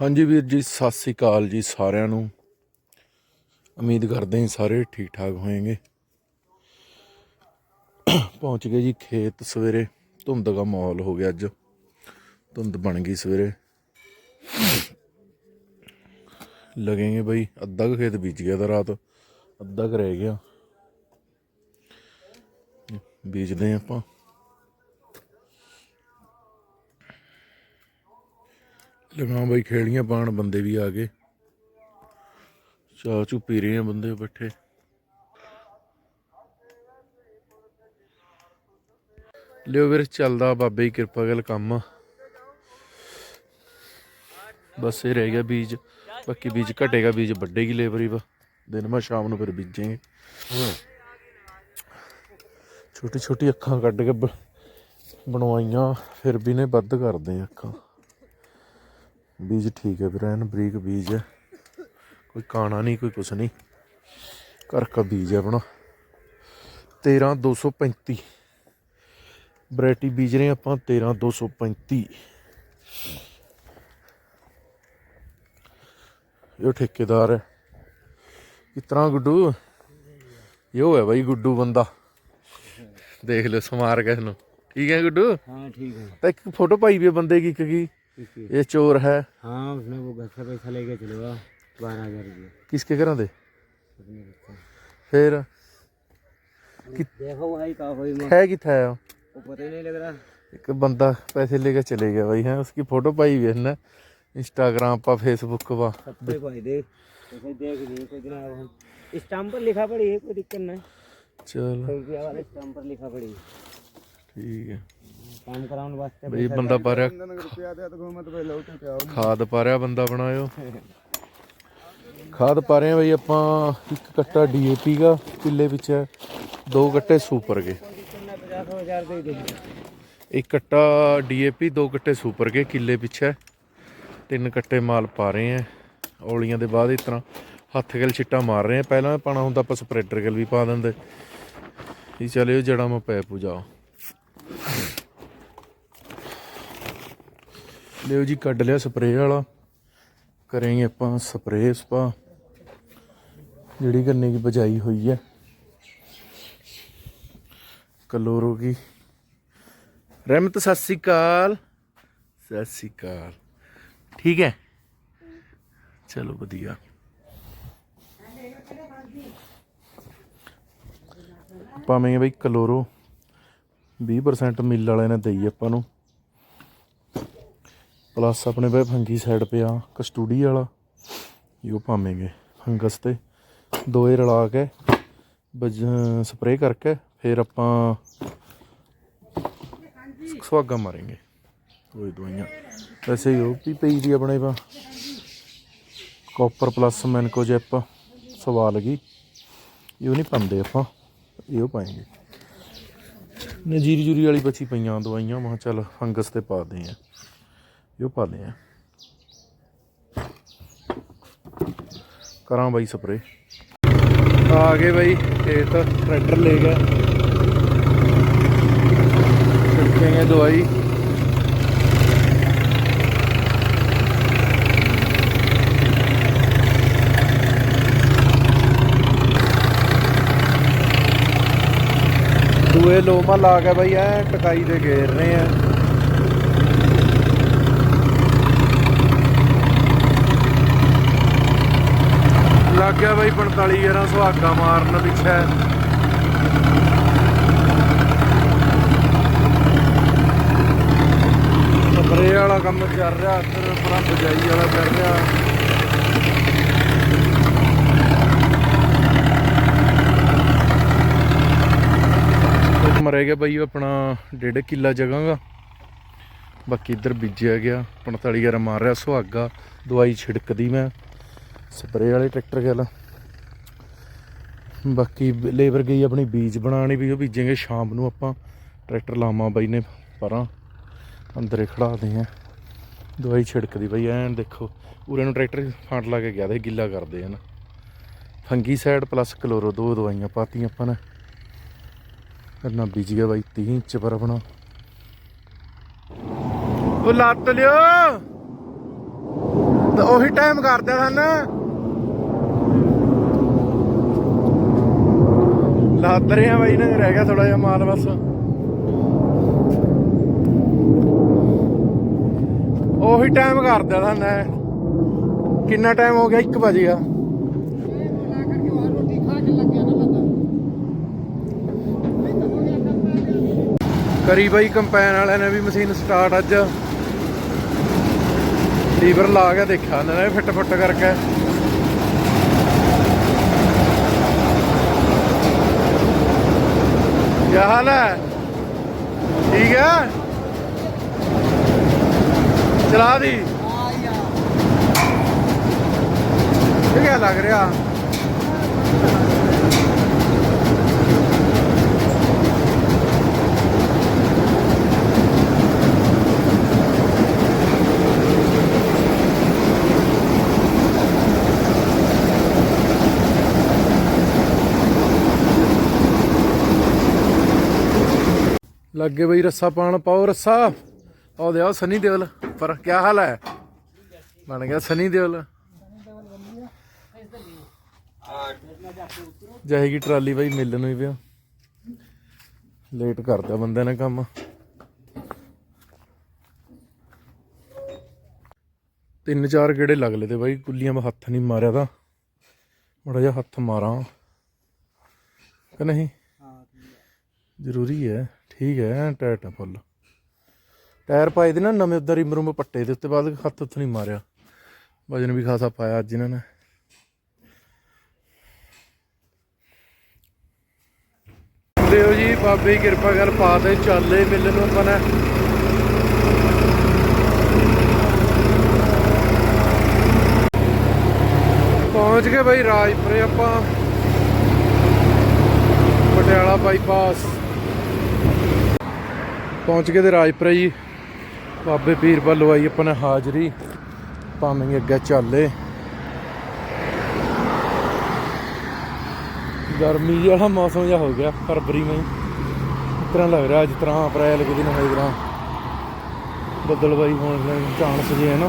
ਹਾਂਜੀ ਵੀਰ ਜੀ, ਸਤਿ ਸ੍ਰੀ ਅਕਾਲ ਜੀ ਸਾਰਿਆਂ ਨੂੰ। ਉਮੀਦ ਕਰਦੇ ਹਾਂ ਸਾਰੇ ਠੀਕ ਠਾਕ ਹੋਣਗੇ ਪਹੁੰਚ ਗਏ ਜੀ ਖੇਤ ਸਵੇਰੇ। ਧੁੰਦ ਦਾ ਮਾਹੌਲ ਹੋ ਗਿਆ ਅੱਜ। ਧੁੰਦ ਬਣ ਗਈ ਸਵੇਰੇ। ਲੱਗेंगे ਬਈ, ਅੱਧਾ ਕੁ ਖੇਤ ਬੀਜ ਗਿਆ ਤਾਂ ਰਾਤ। ਅੱਧਾ ਕੁ ਰਹਿ ਗਿਆ। ਬੀਜਦੇ ਹਾਂ ਆਪਾਂ। ਲਗਾ ਬਈ, ਖੇੜੀਆਂ ਪਾਣ ਬੰਦੇ ਵੀ ਆ ਗਏ। ਚਾਹ ਚੂ ਪੀ ਰਹੇ ਆ ਬੰਦੇ ਬੈਠੇ। ਲਿਓ ਵੀਰ, ਚੱਲਦਾ ਬਾਬੇ ਦੀ ਕਿਰਪਾ ਗੱਲ ਕੰਮ। ਬਸ ਇਹ ਰਹਿ ਗਿਆ ਬੀਜ। ਬਾਕੀ ਬੀਜ ਘਟੇਗਾ, ਬੀਜ ਵੱਡੇਗੀ ਲੇਬਰ ਹੀ ਵਾ। ਦਿਨ ਮਾ ਸ਼ਾਮ ਨੂੰ ਫਿਰ ਬੀਜेंगे ਛੋਟੀ ਛੋਟੀ ਅੱਖਾਂ ਕੱਢ ਕੇ ਬਣਵਾਈਆਂ, ਫਿਰ ਵੀ ਨੇ ਵੱਧ ਕਰਦੇ ਅੱਖਾਂ। ਬੀਜ ਠੀਕ ਹੈ ਵੀਰੇ ਐਨ ਬਰੀਕ ਬੀਜ ਹੈ। ਕੋਈ ਕਾਣਾ ਨਹੀਂ ਕੋਈ ਕੁਛ ਨਹੀਂ। ਘਰ ਕਾ ਬੀਜ ਹੈ ਆਪਣਾ। 13235 ਵੈਰਾਈਟੀ ਬੀਜ ਰਹੇ ਆਪਾਂ 13235 ਇਹ ਠੇਕੇਦਾਰ ਹੈ। ਇਸ ਕਿਤਨਾ ਗੁੱਡੂ? ਇਹੋ ਹੈ ਬਾਈ ਗੁੱਡੂ ਬੰਦਾ। ਦੇਖ ਲਓ ਸਮਾਰ ਗਿਆ ਇਹਨੂੰ। ਠੀਕ ਹੈ ਗੁੱਡੂ? ਹਾਂ ਠੀਕ ਹੈ। ਤਾਂ ਇੱਕ ਫੋਟੋ ਪਾਈ ਵੀ ਬੰਦੇ ਕੀ ਇੱਕ ਕੀ ये चोर है। हाँ उसने वो घर से पैसा लेके चलेगा बारह हज़ार रुपये। किसके घर दे? फिर? कि... देखो भाई का कोई है कि था वो पता ही नहीं लग रहा। एक बंदा पैसे लेके चले गया भाई है? उसकी फ़ोटो पाई हुई है ना इंस्टाग्राम पर फेसबुक पर। दे। स्टाम्प पर लिखा पड़ी है कोई दिक्कत नहीं। चलो। स्टाम्प पर लिखा पड़ी ठीक है। ਕੰਮ ਕਰਾਉਣ ਵਾਸਤੇ ਬਈ ਬੰਦਾ ਪਾਰਿਆ ਰੁਪਿਆ ਦੇ ਤੋ ਮੈਂ ਬੰਦਾ ਬਣਾਇਓ। ਖਾਦ ਪਾ ਰਹੇ ਆ ਬਈ ਆਪਾਂ ਇੱਕ ਕੱਟਾ ਡੀਏਪੀ ਦਾ ਕਿੱਲੇ ਵਿੱਚ ਦੋ ਕੱਟੇ ਸੁਪਰ ਕੇ 50000 ਦੇ ਦੇ ਇੱਕ ਕੱਟਾ ਡੀਏਪੀ ਦੋ ਕੱਟੇ ਸੁਪਰ ਕੇ ਕਿੱਲੇ ਪਿੱਛੇ ਤਿੰਨ ਕੱਟੇ ਮਾਲ ਪਾ ਰਹੇ ਆ ਔਲੀਆਂ ਦੇ ਬਾਅਦ ਇਸ ਤਰ੍ਹਾਂ ਹੱਥ ਗਲ ਛਿੱਟਾ ਮਾਰ ਰਹੇ ਆ ਪਹਿਲਾਂ ਪਾਣਾ ਹੁੰਦਾ ਆਪਾਂ ਸਪਰੈਡਰ ਗਲ ਵੀ ਪਾ ਦਿੰਦੇ। ਇਹ ਚਲੇ ਜੜਾ ਮੈਂ ਪੈ ਪੂਜਾ ਲਿਓ ਜੀ, ਕੱਢ ਲਿਆ ਸਪਰੇਅ ਵਾਲਾ। ਕਰਾਂਗੇ ਆਪਾਂ ਸਪਰੇਅ ਸਪਾ ਜਿਹੜੀ ਗੰਨੇ ਦੀ ਬਜਾਈ ਹੋਈ ਹੈ। ਕਲੋਰੋ ਕੀ ਰਹਿਮਤ ਸਤਿ ਸ੍ਰੀ ਅਕਾਲ। ਸਤਿ ਸ੍ਰੀ ਅਕਾਲ। ਠੀਕ ਹੈ? ਚਲੋ, ਵਧੀਆ। ਪਾਵੇਂਗੇ ਬਈ ਕਲੋਰੋ 20% ਮਿਲ ਵਾਲੇ ਨੇ ਦਈ ਆਪਾਂ ਨੂੰ। ਪਲੱਸ ਆਪਣੇ ਬਈ ਫੰਗੀ ਸਾਈਡ ਪਿਆ ਕਸਟੂਡੀ ਵਾਲਾ। ਇਹੋ ਪਾਵੇਂਗੇ ਫੰਗਸ ਤੇ। ਦੋਏ ਰਲਾ ਕੇ ਸਪਰੇਅ ਕਰਕੇ, ਫਿਰ ਆਪਾਂ ਸੁਹਾਗਾ ਮਾਰਾਂਗੇ। ਕੋਈ ਦਵਾਈਆਂ ਵੈਸੇ ਹੀ ਉਹ ਵੀ ਪਈ ਦੀ ਆਪਣੇ ਪਾ ਕਾਪਰ ਪਲੱਸ ਮੈਨਕੋ ਜੈਪ ਸਵਾ ਗਈ ਇਹ ਨਹੀਂ ਪਾਉਂਦੇ ਆਪਾਂ, ਇਹ ਉਹ ਪਾਏਂਗੇ। ਨਜੀਰੀ ਜੂਰੀ ਵਾਲੀ ਬੱਚੀ ਪਈਆਂ ਦਵਾਈਆਂ ਮੈਂ ਚੱਲ ਫੰਗਸ ਤੇ ਪਾ ਦੇ ਆ। ਜੋ ਪਾਲੇ ਆ ਕਰਾਂ ਬਾਈ ਸਪਰੇ। ਆ ਗਏ ਬਾਈ ਖੇਤ ਟਰੈਕਟਰ ਲੈ ਗਿਆ। ਛਿੜਕਾਂਗੇ ਦਵਾਈ। ਦੂਏ ਲੋਮਾ ਲਾ ਕੇ ਬਾਈ, ਐ ਕਟਾਈ ਦੇ ਘੇਰ ਰਹੇ ਆ। ਲੱਗ ਗਿਆ ਬਾਈ 45 11 ਸੁਹਾਗਾ ਮਾਰਨ ਪਿੱਛੇ ਸਪਰੇ ਵਾਲਾ ਕੰਮ ਚੱਲ ਰਿਹਾ, ਇੱਧਰ ਪਰਾਂ ਬਜਾਈ ਵਾਲਾ ਚੱਲ ਰਿਹਾ। ਮਰੇ ਗਿਆ ਬਾਈ ਆਪਣਾ ਡੇਢ ਕਿੱਲਾ ਜਗ੍ਹਾ ਬਾਕੀ ਇੱਧਰ ਬੀਜਿਆ ਗਿਆ 45 ਗਰ ਮਾਰ ਰਿਹਾ ਸੁਹਾਗਾ ਦਵਾਈ ਛਿੜਕਦੀ ਮੈਂ। ਸਪਰੇ ਵਾਲੇ ਟਰੈਕਟਰ ਗੱਲ ਬਾਕੀ ਲੇਬਰ ਗਈ ਆਪਣੀ ਬੀਜ ਬਣਾਣੀ ਵੀ, ਉਹ ਬੀਜेंगे ਸ਼ਾਮ ਨੂੰ ਆਪਾਂ। ਟਰੈਕਟਰ ਲਾਵਾਂ ਬਾਈ ਨੇ ਪਰਾਂ। ਅੰਦਰੇ ਖੜਾਦੇ ਆ। ਦਵਾਈ ਛਿੜਕਦੀ ਬਈ ਐਨ ਦੇਖੋ, ਉਰੇ ਨੂੰ ਟਰੈਕਟਰ ਫਾਂਟ ਲਾ ਕੇ ਗਿਆ ਤੇ ਗਿੱਲਾ ਕਰਦੇ ਹਨ। ਫੰਗੀ ਸਾਈਡ ਪਲੱਸ ਕਲੋਰੋ, ਦੋ ਦਵਾਈਆਂ ਪਾਤੀਆਂ ਆਪਾਂ ਨੇ। ਕਰਨਾ ਬੀਜ ਗਿਆ ਬਾਈ 30 ਇੰਚ ਪਰ ਆਪਣਾ। ਉਹ ਲੱਤ ਲਿਓ! ਤਾਂ ਉਹੀ ਟਾਈਮ ਕਰਦੇ ਹਨ। ਲੱਦ ਰਹੇ ਆ ਬਾਈ ਨੇ, ਰਹਿ ਗਿਆ ਥੋੜਾ ਜਿਹਾ ਮਾਲ ਬਸ। ਉਹੀ ਟਾਈਮ ਕਰਦੇ ਹਨ ਕਿੰਨਾ ਟਾਈਮ ਹੋ ਗਿਆ? 1 ਵਜੇ ਆ ਕਰੀ ਬਾਈ ਕੰਪੈਨ ਵਾਲਿਆਂ ਨੇ ਵੀ ਮਸ਼ੀਨ ਸਟਾਰਟ ਅੱਜ। ਲੀਵਰ ਲਾ ਕੇ ਦੇਖਿਆ, ਇਹਨਾਂ ਨੇ ਫਿੱਟ ਫੁੱਟ ਕਰਕੇ। ਕੀ ਹਾਲ ਹੈ? ਠੀਕ ਹੈ? ਚਲਾ ਦੀ। ਇਹ ਕੀ ਲੱਗ ਲੱਗੇ ਬਈ ਰੱਸਾ ਪਾਣ ਪਾਓ ਰੱਸਾ। ਆਹ ਦੇ ਆ ਸਨੀ ਦੇਵਲ ਪਰ ਕੀ ਹਾਲ ਹੈ? ਬਣ ਗਿਆ ਸਨੀ ਦੇਵਲ। ਜਾਏਗੀ ਟਰਾਲੀ ਬਾਈ ਮਿਲਣ ਨੂੰ ਹੀ ਪਿਆ। ਲੇਟ ਕਰਦਾ ਬੰਦੇ ਨੇ ਕੰਮ। ਤਿੰਨ ਚਾਰ ਗੇੜੇ ਲੱਗ ਲਏ ਤੇ ਬਾਈ ਕੁੱਲੀਆਂ ਮੈਂ ਹੱਥ ਨਹੀਂ ਮਾਰਿਆ ਤਾਂ। ਮੜਾ ਜਿਹਾ ਹੱਥ ਮਾਰਾਂ। ਕਿ ਨਹੀਂ? ਜ਼ਰੂਰੀ ਹੈ। ਠੀਕ ਹੈ ਟਾਇਰ ਤਾਂ ਫੁੱਲ। ਟਾਇਰ ਪਾਏ ਦੇ ਨਾ ਨਵੇਂ ਉਧਰ ਰਿਮ ਰੂਮ ਪੱਟੇ ਦੇ, ਉੱਤੇ ਬਾਅਦ ਹੱਥ ਉੱਥੇ ਨਹੀਂ ਮਾਰਿਆ। ਵਜਨ ਵੀ ਖਾਸਾ ਪਾਇਆ ਅੱਜ ਇਹਨਾਂ ਨੇ। ਦਿਓ ਜੀ, ਬਾਬੇ ਦੀ ਕਿਰਪਾ ਕਰ ਪਾ ਦੇ, ਚੱਲੇ ਮਿਲਣ ਨੂੰ ਆਪਾਂ ਨੇ। ਪਹੁੰਚ ਗਏ ਬਾਈ ਰਾਜਪੁਰੇ ਆਪਾਂ। ਪਟਿਆਲਾ ਬਾਈਪਾਸ। ਪਹੁੰਚ ਗਏ ਤੇ ਰਾਜਪੁਰਾ ਜੀ। ਬਾਬੇ ਪੀਰ ਵੱਲੋਂ ਆਈ ਆਪਾਂ ਨੇ ਹਾਜ਼ਰੀ। ਭਾਵੇਂ ਅੱਗੇ ਚੱਲੇ। ਗਰਮੀ ਵਾਲਾ ਮੌਸਮ ਜਿਹਾ ਹੋ ਗਿਆ, ਫਰਵਰੀ में ਇਸ ਤਰ੍ਹਾਂ ਲੱਗ ਰਿਹਾ ਅੱਜ ਤਰ੍ਹਾਂ ਅਪ੍ਰੈਲ ਕੇ ਦਿਨ ਹੋਈ ਤਰ੍ਹਾਂ ਬੱਦਲ ਹੋਣ ਦੇ ਚਾਂਸ ਜੇ ਹੈ ਨਾ।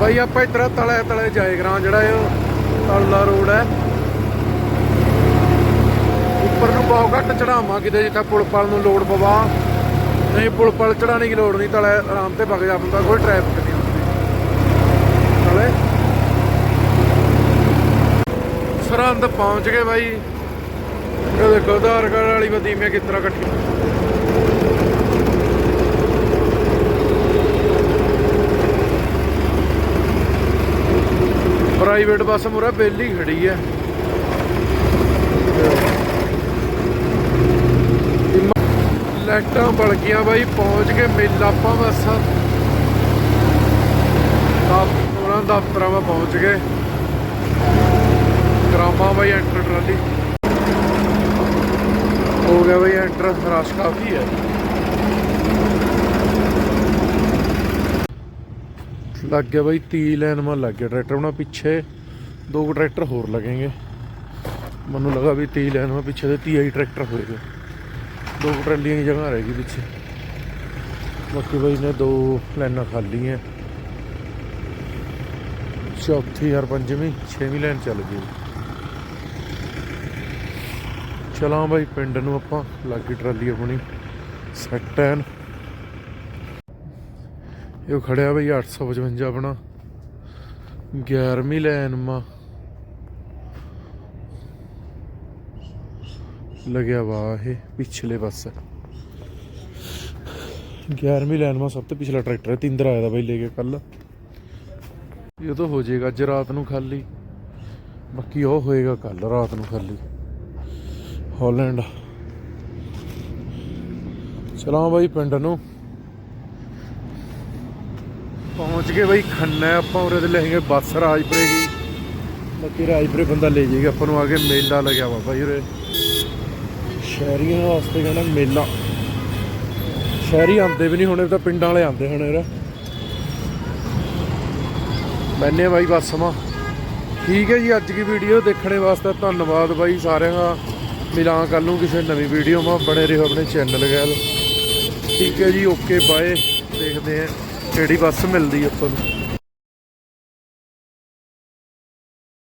ਭਾਈ ਆਪਾਂ ਇਤਰਾ ਤਲੇ ਤਲੇ ਜਾਏ ਜਿਹੜਾ ਇਹ ਤਲਲਾ ਰੋਡ ਹੈ। ਉੱਪਰ ਨੂੰ ਬਹੁਤ ਘੱਟ ਚੜਾਵਾਂ ਕਿਤੇ, ਜਿੱਥੇ ਪੁਲ ਪਲ ਨੂੰ ਲੋਡ ਪਵਾ। ਨਹੀਂ, ਪੁਲ ਪਲ ਚੜਾਣੇ ਦੀ ਲੋੜ ਨਹੀਂ ਤਲੇ ਆਰਾਮ ਤੇ ਵਗ ਜਾ ਬੰਦਾ, ਕੋਈ ਟ੍ਰੈਫਿਕ ਨਹੀਂ ਹੁੰਦੀ ਤਲੇ ਸਰਹੰਦ ਪਹੁੰਚ ਗਏ ਬਾਈ। ਇਹ ਦੇਖੋ, ਆਧਾਰ ਕਾਰਡ ਵਾਲੀ ਬਦੀਮੇ ਕਿਸ ਤਰ੍ਹਾਂ ਇਕੱਠੀ ਪ੍ਰਾਈਵੇਟ ਬੱਸ ਮੁਰਾ ਬੇਲੀ ਖੜੀ ਹੈ। ਲੈਟਾਂ ਬਲ ਗਈਆਂ ਬਾਈ, ਪਹੁੰਚ ਕੇ ਮਿਲ ਆਪਾਂ ਬਸ। ਉਹਨਾਂ ਦਫ਼ਤਰਾਂ ਵਿੱਚ ਪਹੁੰਚ ਗਏ। ਕਰਾਮਾ ਬਾਈ ਐਂਟਰ ਟਰਾਲੀ। ਹੋ ਗਿਆ ਬਾਈ ਐਂਟਰ, ਰਸ਼ ਕਾਫੀ ਹੈ। ਲੱਗ ਗਿਆ ਬਾਈ 30 ਲਾਈਨ ਮਾ ਲੱਗ ਗਿਆ ਟਰੈਕਟਰ ਉਹਨਾਂ ਪਿੱਛੇ। ਦੋ ਕੁ ਟਰੈਕਟਰ ਹੋਰ ਲੱਗेंगे ਮੈਨੂੰ ਲੱਗਾ ਵੀ 30 ਲਾਈਨ ਮਾ ਪਿੱਛੇ ਤੇ 30 ਹੀ ਟਰੈਕਟਰ ਹੋਏਗਾ। ਦੋ ਟਰਾਲੀਆਂ ਦੀ ਜਗ੍ਹਾ ਰਹਿ ਗਈ ਪਿੱਛੇ। ਬਾਕੀ ਬਾਈ ਨੇ ਦੋ ਲਾਈਨਾਂ ਖਾਲੀ ਹੈ ਚੌਥੀ ਯਾਰ ਪੰਜਵੀਂ, ਛੇਵੀਂ ਲਾਈਨ ਚੱਲ ਗਈ। ਚਲਾਂ ਬਾਈ ਪਿੰਡ ਨੂੰ ਆਪਾਂ, ਲਾਗੀ ਟਰਾਲੀ ਆਪਣੀ, ਸੈੱਟ ਐਨ। ਇਹ ਖੜਿਆ ਬਈ 855 ਆਪਣਾ। 11ਵੀਂ ਲਾਈਨ ਮਾ। ਲੱਗਿਆ ਵਾ ਇਹ ਪਿਛਲੇ ਪਾਸੇ। 11ਵੀਂ ਲਾਈਨ ਮਾ ਸਭ ਤੋਂ ਪਿਛਲਾ ਟਰੈਕਟਰ ਹੈ, ਤਿੰਦਰ ਆਇਆ ਦਾ ਬਈ ਲੈ ਕੇ ਕੱਲ। ਇਹ ਤਾਂ ਹੋ ਜਾਏਗਾ ਅੱਜ ਰਾਤ ਨੂੰ ਖਾਲੀ। ਬਾਕੀ ਉਹ ਹੋਏਗਾ ਕੱਲ ਰਾਤ ਨੂੰ ਖਾਲੀ। ਹਾਲੈਂਡ ਚਲਾਂ ਬਾਈ ਪਿੰਡ ਨੂੰ। ਪਹੁੰਚ ਗਏ ਬਾਈ ਖੰਨਾ, ਆਪਾਂ ਉਰੇ ਤੇ ਲੈਣਗੇ ਬੱਸ ਰਾਜਪੁਰੇ ਦੀ। ਬਾਕੀ ਰਾਜਪੁਰੇ ਬੰਦਾ ਲੈ ਜਾਏਗਾ, ਆਪਾਂ ਨੂੰ ਆ ਕੇ ਮੇਲਾ ਲੱਗਿਆ ਵਾ ਬਾਈ ਉਰੇ। ਸ਼ਹਿਰੀਆਂ ਵਾਸਤੇ ਕਹਿੰਦਾ ਮੇਲਾ। ਸ਼ਹਿਰੀ ਆਉਂਦੇ ਵੀ ਨਹੀਂ ਹੁਣੇ ਤਾਂ ਪਿੰਡਾਂ ਵਾਲੇ ਆਉਂਦੇ ਹੁਣ ਯਾਰ। ਮੈਨੇ ਬਾਈ ਬੱਸ ਮਾ ਠੀਕ ਹੈ ਜੀ, ਅੱਜ ਦੀ ਵੀਡੀਓ ਦੇਖਣੇ ਵਾਸਤੇ ਧੰਨਵਾਦ ਬਾਈ ਸਾਰਿਆਂ ਦਾ। ਮਿਲਾਂ ਕੱਲ ਨੂੰ ਕਿਸੇ ਨਵੀਂ ਵੀਡੀਓ ਮਾ, ਬਣੇ ਰਹੋ ਆਪਣੇ ਚੈਨਲ ਗੈਲ ਠੀਕ ਹੈ ਜੀ ਓਕੇ ਬਾਏ ਦੇਖਦੇ ਆ ਕਿਹੜੀ ਬੱਸ ਮਿਲਦੀ ਆਪਾਂ ਨੂੰ।